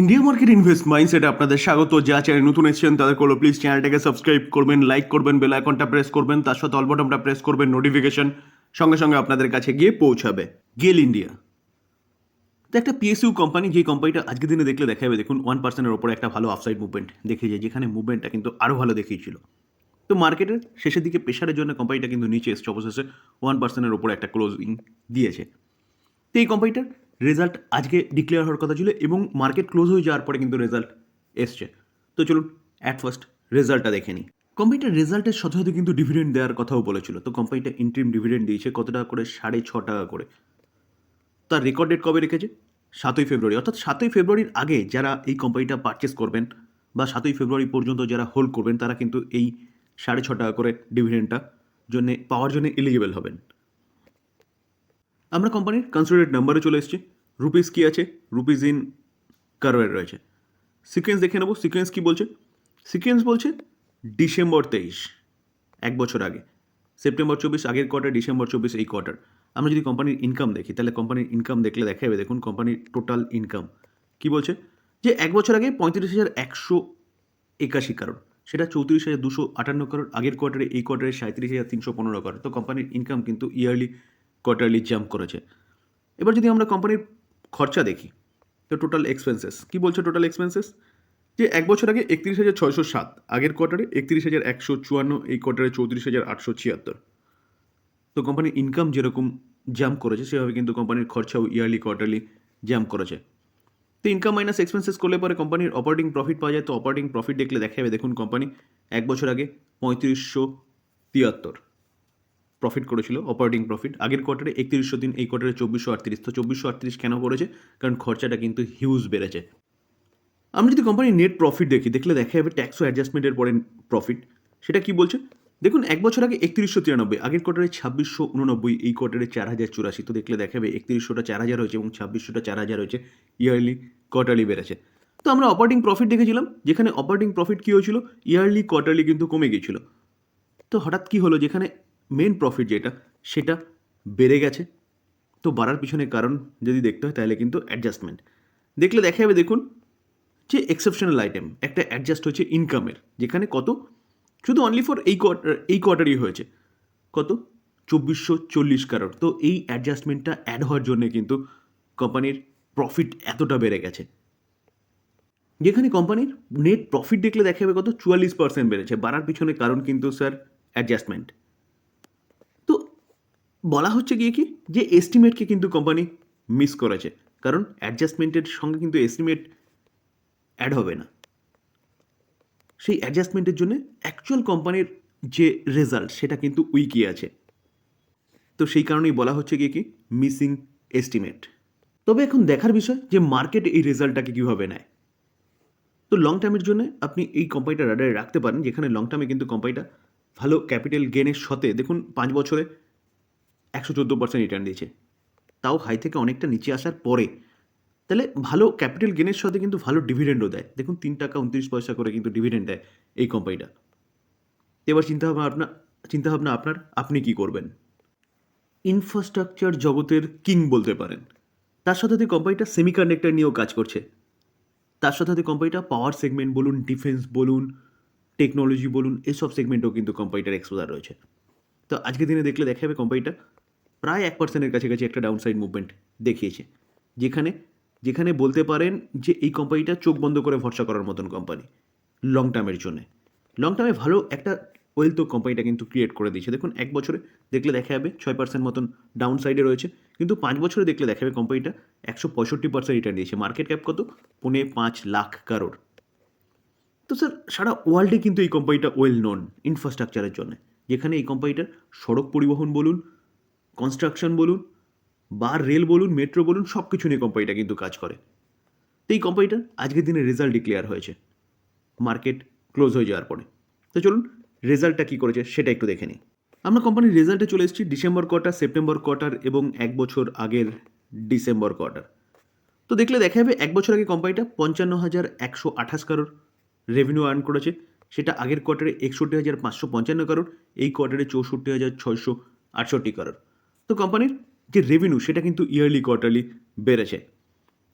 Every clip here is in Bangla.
ইন্ডিয়া মার্কেট ইনভেস্ট মাইন্ডসেটে আপনাদের স্বাগত। যা চ্যানেল নতুন এসেছেন, তাদের করল প্লিজ চ্যানেলটাকে সাবস্ক্রাইব করবেন লাইক করবেন বেল আইকনটা প্রেস করবেন, তার সাথে অল বটনটা প্রেস করবেন নোটিফিকেশন সঙ্গে সঙ্গে আপনাদের কাছে গিয়ে পৌঁছাবে। গেল ইন্ডিয়া তো একটা পিএসইউ কোম্পানি যে কোম্পানিটা আজকের দিনে দেখলে দেখা যাবে দেখুন ওয়ান পার্সেন্টের ওপরে একটা ভালো আফসাইড মুভমেন্ট দেখিয়েছে যেখানে মুভমেন্টটা কিন্তু আরও ভালো দেখিয়েছিল। তো মার্কেটের শেষের দিকে প্রেশারের জন্য কোম্পানিটা কিন্তু নিচে এসছে, অবশেষে ওয়ান পার্সেন্টের ওপরে একটা ক্লোজিং দিয়েছে। তো এই কোম্পানিটার রেজাল্ট আজকে ডিক্লেয়ার হওয়ার কথা ছিল এবং মার্কেট ক্লোজ হয়ে যাওয়ার পরে কিন্তু রেজাল্ট এসছে। তো চলুন অ্যাট ফার্স্ট রেজাল্টটা দেখে নিই। কোম্পানিটার রেজাল্টের সাথে সাথে কিন্তু ডিভিডেন্ড দেওয়ার কথাও বলেছিল। তো কোম্পানিটা ইন্ট্রিম ডিভিডেন্ড দিয়েছে কত টাকা করে? সাড়ে ছ টাকা করে। তার রেকর্ড ডেট কবে রেখেছে? সাতই ফেব্রুয়ারি। অর্থাৎ সাতই ফেব্রুয়ারির আগে যারা এই কোম্পানিটা পারচেস করবেন বা সাতই ফেব্রুয়ারি পর্যন্ত যারা হোল্ড করবেন, তারা কিন্তু এই সাড়ে ছ টাকা করে ডিভিডেন্ডটা জন্যে, পাওয়ার জন্য এলিজিবল হবেন। আমরা কোম্পানির কনসিডারেট নাম্বারে চলে এসেছি। রুপিস কি আছে? রুপিস ইন কারওয়ের রয়েছে। সিকোয়েন্স দেখে নেব সিকোয়েন্স কি বলছে? সিকোয়েন্স বলছে ডিসেম্বর তেইশ, এক বছর আগে। সেপ্টেম্বর চব্বিশ, আগের কোয়ার্টার ডিসেম্বর চব্বিশ, এই কোয়ার্টার আমরা যদি কোম্পানির ইনকাম দেখি, তাহলে কোম্পানির ইনকাম দেখলে দেখা যাবে, দেখুন কোম্পানির টোটাল ইনকাম কি বলছে? যে এক বছর আগে পঁয়ত্রিশ হাজার একশো একাশি কারণ। সেটা চৌত্রিশ হাজার দুশো আটান্ন কারণ। আগের কোয়ার্টারে এই কোয়ার্টারে সাঁত্রিশ হাজার তিনশো পনেরো কারণ। তো কোম্পানির ইনকাম কিন্তু ইয়ারলি কোয়ার্টারলি জাম্প করেছে। এবার যদি আমরা কোম্পানির খরচা দেখি। তো টোটাল এক্সপেন্সেস কি বলছে টোটাল এক্সপেন্সেস যে এক বছর আগে একত্রিশ হাজার ছয়শো সাত, আগের কোয়ার্টারে একত্রিশ হাজার একশো চুয়ান্ন, এই কোয়ার্টারে চৌত্রিশ হাজার আটশো ছিয়াত্তর। তো কোম্পানির ইনকাম যেরকম জাম্প করেছে, সেভাবে কিন্তু কোম্পানির খরচাও ইয়ারলি কোয়ার্টারলি জাম্প করেছে। তো ইনকাম মাইনাস এক্সপেন্সেস করলে পরে কোম্পানির অপারেটিং প্রফিট পাওয়া যায়। তো অপারেটিং প্রফিট দেখলে দেখা যাবে দেখুন কোম্পানি এক বছর আগে পঁয়ত্রিশশো তিয়াত্তর। প্রফিট করেছিল অপারেটিং প্রফিট আগের কোয়ার্টারে একত্রিশশো দিন এই কোয়ার্টারে চব্বিশশো আটত্রিশ। তো চব্বিশশো আটত্রিশ কেন করেছে? কারণ খরচাটা কিন্তু হিউজ বেড়েছে। আমরা যদি কোম্পানির নেট প্রফিট দেখি, দেখলে দেখা যাবে ট্যাক্স অ্যাডজাস্টমেন্টের পরে প্রফিট সেটা কি বলছে? দেখুন, এক বছর আগে একত্রিশশো তিরানব্বই, আগের কোয়ার্টারে ছাব্বিশশো উননব্বই, এই কোয়ার্টারে চার হাজার চুরাশি। তো দেখলে দেখা যাবে একত্রিশশোটা চার হাজার হয়েছে এবং ছাব্বিশশোটা চার হাজার হয়েছে ইয়ারলি কোয়ার্টারলি বেড়েছে। তো আমরা অপারেটিং প্রফিট দেখেছিলাম, যেখানে অপারেটিং প্রফিট কী হয়েছিল? ইয়ারলি কোয়ার্টারলি কিন্তু কমে গিয়েছিল। তো হঠাৎ কী হলো? যেখানে মেন প্রফিট যেটা, সেটা বেড়ে গেছে। তো বাড়ার পিছনে কারণ যদি দেখতে হয়, তাহলে কিন্তু অ্যাডজাস্টমেন্ট দেখলে দেখা যাবে, দেখুন, যে এক্সেপশনাল আইটেম একটা অ্যাডজাস্ট হয়েছে ইনকামের যেখানে কত? শুধু অনলি ফর এই কোয়ার্টার এই কোয়ার্টারই হয়েছে। কত? চব্বিশশো চল্লিশ কারোর তো এই অ্যাডজাস্টমেন্টটা অ্যাড হওয়ার জন্যে কিন্তু কোম্পানির প্রফিট এতটা বেড়ে গেছে। যেখানে কোম্পানির নেট প্রফিট দেখলে দেখা যাবে কত? চুয়াল্লিশ পার্সেন্ট বেড়েছে। বাড়ার পিছনে কারণ কিন্তু স্যার অ্যাডজাস্টমেন্ট বলা হচ্ছে গিয়ে কি? যে এস্টিমেটকে কিন্তু কোম্পানি মিস করেছে। কারণ অ্যাডজাস্টমেন্টের সঙ্গে কিন্তু এস্টিমেট অ্যাড হবে না। সেই অ্যাডজাস্টমেন্টের জন্য অ্যাকচুয়াল কোম্পানির যে রেজাল্ট সেটা কিন্তু উইকি আছে। তো সেই কারণেই বলা হচ্ছে গিয়ে কি? মিসিং এস্টিমেট তবে এখন দেখার বিষয় যে মার্কেট এই রেজাল্টটাকে কীভাবে নেয়। তো লং টার্মের জন্য আপনি এই কোম্পানিটা রাডারে রাখতে পারেন, যেখানে লং টার্মে কিন্তু কোম্পানিটা ভালো ক্যাপিটাল গেনের সাথে, দেখুন, পাঁচ বছরে একশো চোদ্দ পার্সেন্ট রিটার্ন দিয়েছে। তাও হাই থেকে অনেকটা নিচে আসার পরে, তাহলে ভালো ক্যাপিটাল গেনের সাথে কিন্তু ভালো ডিভিডেন্ডও দেয়। দেখুন, তিন টাকা উনত্রিশ পয়সা করে কিন্তু ডিভিডেন্ড দেয় এই কোম্পানিটা এবার চিন্তাভাবনা আপনার চিন্তাভাবনা আপনার, আপনি কি করবেন? ইনফ্রাস্ট্রাকচার জগতের কিং বলতে পারেন। তার সাথে সাথে কোম্পানিটা সেমিকন্ডাক্টর নিয়েও কাজ করছে। তার সাথে সাথে কোম্পানিটা পাওয়ার সেগমেন্ট বলুন ডিফেন্স বলুন টেকনোলজি বলুন, এসব সেগমেন্টেও কিন্তু কোম্পানিটার এক্সপোজার রয়েছে। তো আজকের দিনে দেখলে দেখা যাবে কোম্পানিটা প্রায় এক পার্সেন্টের কাছাকাছি একটা ডাউনসাইড মুভমেন্ট দেখিয়েছে। যেখানে যেখানে বলতে পারেন যে এই কোম্পানিটা চোখ বন্ধ করে ভরসা করার মতন কোম্পানি লং টার্মের জন্য। লং টার্মে ভালো একটা ওয়েলথ কোম্পানিটা কিন্তু ক্রিয়েট করে দিয়েছে। দেখুন, এক বছরে দেখলে দেখা যাবে ছয় পার্সেন্ট মতন ডাউন সাইডে রয়েছে, কিন্তু পাঁচ বছরে দেখলে দেখা যাবে কোম্পানিটা একশো পঁয়ষট্টি পার্সেন্ট রিটার্ন দিয়েছে। মার্কেট ক্যাপ কত? পৌনে পাঁচ লাখ কারোর তো স্যার সারা ওয়ার্ল্ডে কিন্তু এই কোম্পানিটা ওয়েল নোন ইনফ্রাস্ট্রাকচারের জন্য। যেখানে এই কোম্পানিটার সড়ক পরিবহন বলুন কনস্ট্রাকশন বলুন বা রেল বলুন মেট্রো বলুন সব কিছু নিয়ে কোম্পানিটা কিন্তু কাজ করে। তো এই কোম্পানিটার আজকের দিনে রেজাল্ট ডিক্লেয়ার হয়েছে। মার্কেট ক্লোজ হয়ে যাওয়ার পরে। তো চলুন রেজাল্টটা কী করেছে সেটা একটু দেখে নিই। আমরা কোম্পানির রেজাল্টে চলে এসেছি ডিসেম্বর কোয়ার্টার সেপ্টেম্বর কোয়ার্টার এবং এক বছর আগের ডিসেম্বর কোয়ার্টার তো দেখলে দেখা যাবে এক বছর আগে কোম্পানিটা পঞ্চান্ন হাজার একশো আঠাশ কারোর রেভিনিউ আর্ন করেছে। সেটা আগের কোয়ার্টারে একষট্টি হাজার পাঁচশো পঞ্চান্ন কারোর এই কোয়ার্টারে চৌষট্টি হাজার ছয়শো আটষট্টি কারোর তো কোম্পানির যে রেভিনিউ সেটা কিন্তু ইয়ারলি কোয়ার্টারলি বেড়েছে।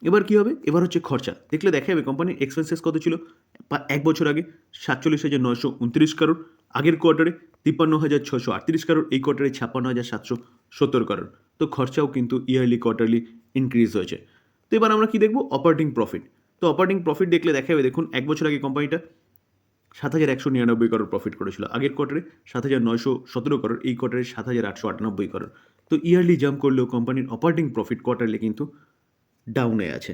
এবার কি হবে? এবার হচ্ছে খরচা। দেখলে দেখা যাবে কোম্পানির এক্সপেন্সেস কত ছিল? এক বছর আগে সাতচল্লিশ হাজার নয়শো উনত্রিশ কারোর আগের কোয়ার্টারে তিপ্পান্ন হাজার ছশো আটত্রিশ কারোর এই কোয়ার্টারে ছাপ্পান্ন হাজার সাতশো সত্তর কারোর তো খরচাও কিন্তু ইয়ারলি কোয়ার্টারলি ইনক্রিজ হয়েছে। তো এবার আমরা কি দেখব? অপারেটিং প্রফিট তো অপারেটিং প্রফিট দেখলে দেখা যাবে দেখুন, এক বছর আগে কোম্পানিটা সাত হাজার একশো নিরানব্বই করোড় প্রফিট করেছিল। আগের কোয়ার্টারে সাত হাজার নয়শো সতেরো করোড় এই কোয়ার্টারে সাত হাজার আটশো আটানব্বই করোড় তো ইয়ারলি জাম্প করলেও কোম্পানির অপারেটিং প্রফিট কোয়ার্টারলি কিন্তু ডাউনে আছে।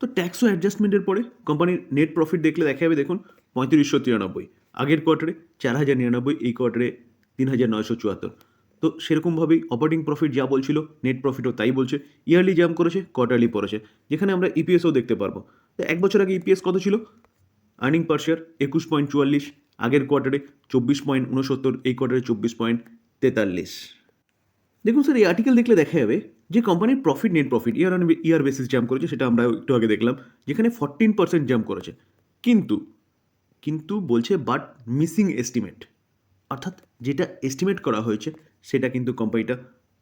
তো ট্যাক্স ও অ্যাডজাস্টমেন্টের পরে কোম্পানির নেট প্রফিট দেখলে দেখা যাবে দেখুন, পঁয়ত্রিশশো তিরানব্বই। আগের কোয়ার্টারে চার হাজার নিরানব্বই, এই কোয়ার্টারে তিন হাজার নয়শো চুয়াত্তর। তো সেরকমভাবেই অপারেটিং প্রফিট যা বলছিল নেট প্রফিটও তাই বলছে। ইয়ারলি জাম্প করেছে কোয়ার্টারলি পড়েছে। যেখানে আমরা ইপিএসও দেখতে পারব। তো এক বছর আগে ইপিএস কত ছিল? আর্নিং পার শেয়ার একুশ পয়েন্ট চুয়াল্লিশ, আগের কোয়ার্টারে চব্বিশ পয়েন্ট উনসত্তর, এই কোয়ার্টারে চব্বিশ পয়েন্ট তেতাল্লিশ। দেখুন স্যার এই আর্টিকেল দেখলে দেখা যাবে যে কোম্পানির profit net profit year on year basis jump করেছে, সেটা আমরা একটু আগে দেখলাম, যেখানে ফরটিন পার্সেন্ট জাম্প করেছে। কিন্তু কিন্তু বলছে বাট মিসিং এস্টিমেট অর্থাৎ যেটা এস্টিমেট করা হয়েছে, সেটা কিন্তু কোম্পানিটা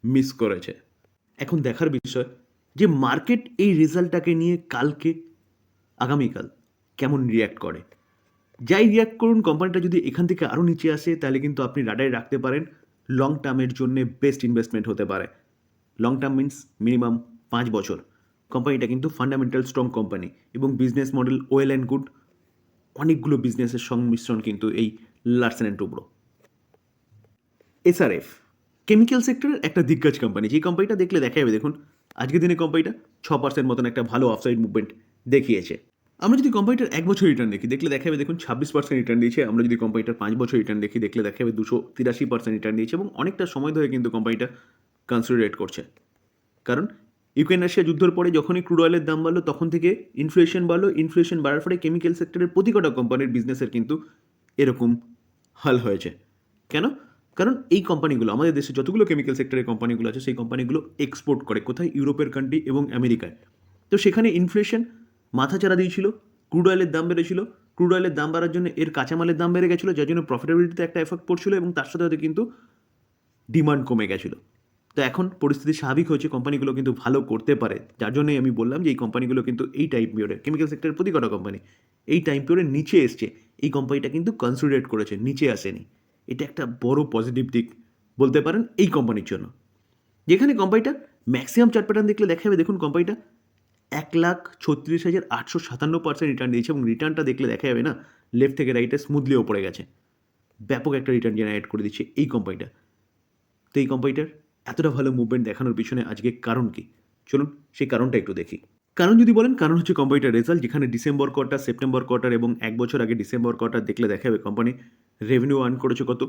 মিস করেছে। এখন দেখার বিষয় যে মার্কেট এই রেজাল্টটাকে নিয়ে কালকে, আগামীকাল কেমন রিয়্যাক্ট করে? যাই রিয়্যাক্ট করুন কোম্পানিটা যদি এখান থেকে আরও নিচে আসে, তাহলে কিন্তু আপনি রাডারে রাখতে পারেন। লং টার্মের জন্য বেস্ট ইনভেস্টমেন্ট হতে পারে। লং টার্ম মিন্স মিনিমাম পাঁচ বছর। কোম্পানিটা কিন্তু ফান্ডামেন্টাল স্ট্রং কোম্পানি এবং business model well and good অনেকগুলো বিজনেসের সংমিশ্রণ কিন্তু এই Larsen and Toubro SRF chemical সেক্টরের একটা দিগ্গজ কোম্পানি যে কোম্পানিটা দেখলে দেখা যাবে দেখুন, আজকের দিনে কোম্পানিটা ছ পার্সেন্ট মতন একটা ভালো অফসাইড মুভমেন্ট দেখিয়েছে। আমরা যদি কোম্পানিটার এক বছর রিটার্ন দেখি, দেখলে দেখা যাবে দেখুন, ছাব্বিশ পার্সেন্ট রিটার্ন দিয়েছে। আমরা যদি কোম্পানিটার পাঁচ বছর রিটার্ন দেখি, দেখলে দেখা যাবে দুশো তিরাশি পার্সেন্ট রিটার্ন দিয়েছে এবং অনেকটা সময় ধরে কিন্তু কোম্পানিটা কনসিডারেট করছে। কারণ ইউক্রেন রাশিয়া যুদ্ধের পরে যখনই ক্রুড অয়েলের দাম বাড়লো, তখন থেকে ইনফ্লেশন বাড়লো। ইনফ্লেশন বাড়ার ফলে কেমিক্যাল সেক্টরের প্রতি কটা কোম্পানির বিজনেসের কিন্তু এরকম হাল হয়েছে। কেন? কারণ এই কোম্পানিগুলো আমাদের দেশে যতগুলো কেমিক্যাল সেক্টরের কোম্পানিগুলো আছে, সেই কোম্পানিগুলো এক্সপোর্ট করে কোথায়? ইউরোপের কান্ট্রি এবং আমেরিকায়। তো সেখানে ইনফ্লেশন মাথাচাড়া দিয়েছিল ক্রুড অয়েলের দাম বেড়েছিল ক্রুড অয়েলের দাম বাড়ার জন্য এর কাঁচামালের দাম বেড়ে গেছিল, যার জন্য প্রফিটেবিলিটিতে একটা এফেক্ট পড়ছিল এবং তার সাথে সাথে কিন্তু ডিমান্ড কমে গেছিল। তো এখন পরিস্থিতি স্বাভাবিক হয়েছে, কোম্পানিগুলো কিন্তু ভালো করতে পারে। যার জন্যই আমি বললাম যে এই কোম্পানিগুলো কিন্তু এই টাইম পিরিয়ডে কেমিক্যাল সেক্টরের প্রতি কটা কোম্পানি এই টাইম পিরিয়ডে নিচে এসছে। এই কোম্পানিটা কিন্তু কনসিডারেট করেছে, নিচে আসেনি। এটা একটা বড় পজিটিভ দিক বলতে পারেন এই কোম্পানির জন্য। যেখানে কোম্পানিটা ম্যাক্সিমাম চার্ট প্যাটার্ন দেখলে দেখা যাবে দেখুন কোম্পানিটা এক লাখ ছত্রিশ হাজার আটশো সাতান্ন পার্সেন্ট রিটার্ন দিয়েছে এবং রিটার্নটা দেখলে দেখা যাবে না লেফট থেকে রাইটে স্মুথলি ওপরে গেছে। ব্যাপক একটা রিটার্ন জেনারেট করে দিচ্ছে এই কোম্পানিটা তো এই কোম্পানিটার এতটা ভালো মুভমেন্ট দেখানোর পিছনে আজকে কারণ কি? চলুন সেই কারণটা একটু দেখি। কারণ যদি বলেন, কারণ হচ্ছে কোম্পানিটার রেজাল্ট যেখানে ডিসেম্বর কোয়ার্টার সেপ্টেম্বর কোয়ার্টার এবং এক বছর আগে ডিসেম্বর কোয়ার্টার দেখলে দেখা যাবে কোম্পানি রেভিনিউ আর্ন করেছে কত?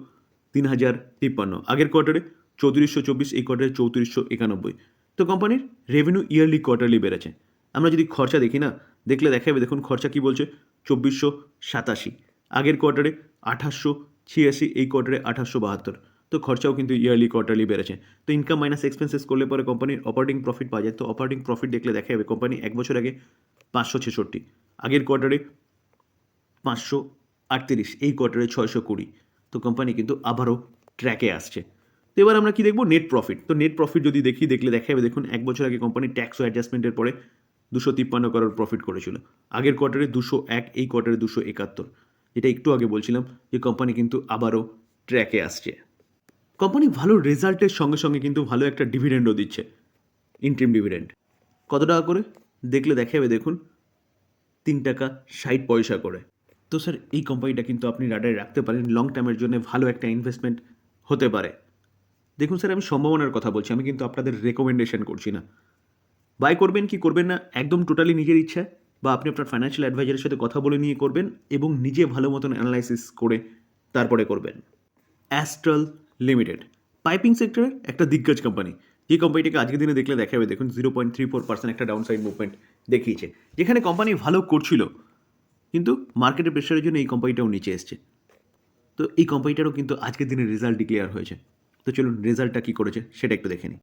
তিন হাজার তিপ্পান্ন। আগের কোয়ার্টারে চৌত্রিশশো চব্বিশ, এই কোয়ার্টারে চৌত্রিশশো একানব্বই। তো কোম্পানির রেভিনিউ ইয়ারলি কোয়ার্টারলি বেড়েছে। আমরা যদি খরচা দেখি না, দেখলে দেখা যাবে দেখুন খরচা কি বলছে? চব্বিশশো সাতাশি। আগের কোয়ার্টারে আঠাশশো ছিয়াশি, এই কোয়ার্টারে আঠাশশো বাহাত্তর। তো খরচাও কিন্তু ইয়ারলি কোয়ার্টারলি বেড়েছে। তো ইনকাম মাইনাস এক্সপেন্সেস করলে পরে কোম্পানির অপারেটিং প্রফিট পাওয়া যায়। তো অপারেটিং প্রফিট দেখলে দেখা যাবে কোম্পানি এক বছর আগে পাঁচশো ছেষট্টি। আগের কোয়ার্টারে পাঁচশো আটত্রিশ, এই কোয়ার্টারে ছয়শো কুড়ি। তো কোম্পানি কিন্তু আবারও ট্র্যাকে আসছে। তো এবার আমরা কি দেখব? নেট প্রফিট তো নেট প্রফিট যদি দেখি, দেখলে দেখা যাবে দেখুন এক বছর আগে কোম্পানি ট্যাক্স অ্যাডজাস্টমেন্টের পরে দুশো তিপ্পান্ন করোড় প্রফিট করেছিল। আগের কোয়ার্টারে দুশো এক, এই কোয়ার্টারে দুশো একাত্তর। যেটা একটু আগে বলছিলাম যে কোম্পানি কিন্তু আবারও ট্র্যাকে আসছে। কোম্পানি ভালো রেজাল্টের সঙ্গে সঙ্গে কিন্তু ভালো একটা ডিভিডেন্ডও দিচ্ছে। ইন্ট্রিম ডিভিডেন্ড কত টাকা করে? দেখলে দেখা যাবে দেখুন। তিন টাকা ষাট পয়সা করে। তো স্যার এই কোম্পানিটা কিন্তু আপনি রাডারে রাখতে পারেন লং টার্মের জন্য ভালো একটা ইনভেস্টমেন্ট হতে পারে। দেখুন স্যার আমি সম্ভাবনার কথা বলছি, আমি কিন্তু আপনাদের রেকমেন্ডেশন করছি না। বাই করবেন, কি করবেন না, একদম টোটালি নিজের ইচ্ছা, বা আপনি আপনার ফাইন্যান্সিয়াল অ্যাডভাইজারের সাথে কথা বলে নিয়ে করবেন এবং নিজে ভালো মতন অ্যানালাইসিস করে তারপরে করবেন। অ্যাস্ট্রাল লিমিটেড পাইপিং সেক্টরের একটা দিগ্গজ কোম্পানি যে কোম্পানিটাকে আজকের দিনে দেখলে দেখা যাবে দেখুন zero point three four percent একটা ডাউন সাইড মুভমেন্ট দেখিয়েছে, যেখানে কোম্পানি ভালো করছিল, কিন্তু মার্কেটের প্রেশারের জন্য এই কোম্পানিটাও নিচে এসছে। তো এই কোম্পানিটারও কিন্তু আজকের দিনে রেজাল্ট ডিক্লেয়ার হয়েছে। তো চলুন রেজাল্টটা কী করেছে, সেটা একটু দেখে নিই।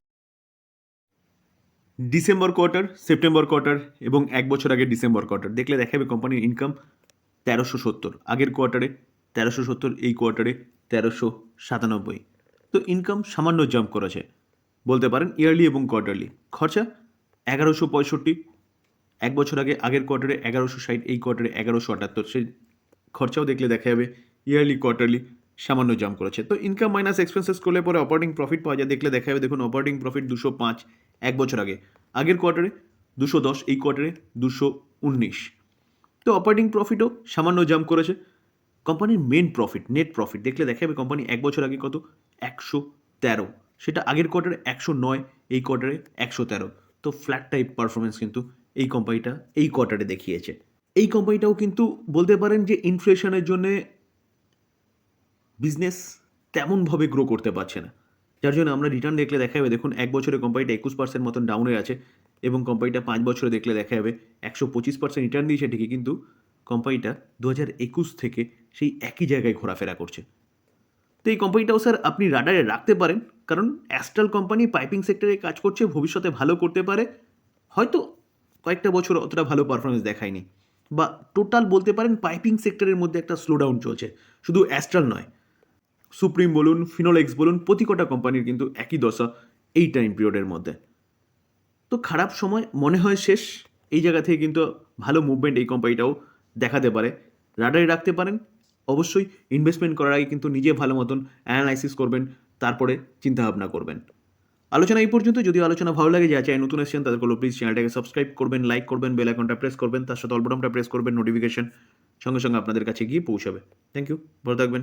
ডিসেম্বর কোয়ার্টার সেপ্টেম্বর কোয়ার্টার এবং এক বছর আগে ডিসেম্বর কোয়ার্টার দেখলে দেখা যাবে কোম্পানির ইনকাম তেরোশো সত্তর। আগের কোয়ার্টারে তেরোশো সত্তর, এই কোয়ার্টারে তেরোশো সাতানব্বই। তো ইনকাম সামান্য জাম্প করেছে। বলতে পারেন ইয়ারলি এবং কোয়ার্টারলি খরচা এগারোশো পঁয়ষট্টি। এক বছর আগে আগের কোয়ার্টারে এগারোশো ষাট, এই কোয়ার্টারে এগারোশো আটাত্তর। সেই খরচাও দেখলে দেখা যাবে ইয়ারলি কোয়ার্টারলি সামান্য জাম্প করেছে। তো ইনকাম মাইনাস এক্সপেন্সেস করলে পরে অপারেটিং প্রফিট পাওয়া যায়। দেখলে দেখা যাবে, দেখুন অপারেটিং প্রফিট দুশো পাঁচ। এক বছর আগে। আগের কোয়ার্টারে দুশো দশ, এই কোয়ার্টারে দুশো উনিশ। তো অপারেটিং প্রফিটও সামান্য জাম্প করেছে। কোম্পানির মেন প্রফিট নেট প্রফিট দেখলে দেখা যাবে কোম্পানি এক বছর আগে কত? একশো তেরো। সেটা আগের কোয়ার্টারে একশো নয়, এই কোয়ার্টারে একশো তেরো। তো ফ্ল্যাট টাইপ পারফরমেন্স কিন্তু এই কোম্পানিটা এই কোয়ার্টারে দেখিয়েছে। এই কোম্পানিটাও কিন্তু বলতে পারেন যে ইনফ্লেশনের জন্যে বিজনেস তেমনভাবে গ্রো করতে পারছে না। যার জন্য আমরা রিটার্ন দেখলে দেখা যাবে, দেখুন এক বছরে কোম্পানিটা একুশ পার্সেন্ট মতন ডাউনে আছে এবং কোম্পানিটা পাঁচ বছরে দেখলে দেখা যাবে একশো পঁচিশ পার্সেন্ট রিটার্ন দিয়েছে, ঠিকই কিন্তু কোম্পানিটা দু হাজার একুশ থেকে সেই একই জায়গায় ঘোরাফেরা করছে। তো এই কোম্পানিটাও স্যার আপনি রাডারে রাখতে পারেন, কারণ অ্যাস্ট্রাল কোম্পানি পাইপিং সেক্টরে কাজ করছে, ভবিষ্যতে ভালো করতে পারে। হয়তো কয়েকটা বছর অতটা ভালো পারফরমেন্স দেখায়নি। বা টোটাল বলতে পারেন পাইপিং সেক্টরের মধ্যে একটা স্লোডাউন চলছে। শুধু অ্যাস্ট্রাল নয় সুপ্রিম বলুন ফিনোলেক্স বলুন, প্রতি কটা কোম্পানির কিন্তু একই দশা এই টাইম পিরিয়ডের মধ্যে। তো খারাপ সময় মনে হয় শেষ। এই জায়গা থেকে কিন্তু ভালো মুভমেন্ট এই কোম্পানিটাও দেখাতে পারে। রাডারে রাখতে পারেন। অবশ্যই ইনভেস্টমেন্ট করার আগে কিন্তু নিজে ভালো মতন অ্যানালাইসিস করবেন, তারপরে চিন্তাভাবনা করবেন। আলোচনা এই পর্যন্ত। যদি আলোচনা ভালো লাগে যা চাই নতুন এসেছেন তাদের কোনো প্লিজ চ্যানেলটাকে সাবস্ক্রাইব করবেন লাইক করবেন বেল আইকনটা প্রেস করবেন, তার সাথে অলবটনটা প্রেস করবেন নোটিফিকেশন সঙ্গে সঙ্গে আপনাদের কাছে গিয়ে পৌঁছাবে। থ্যাংক ইউ ভালো থাকবেন।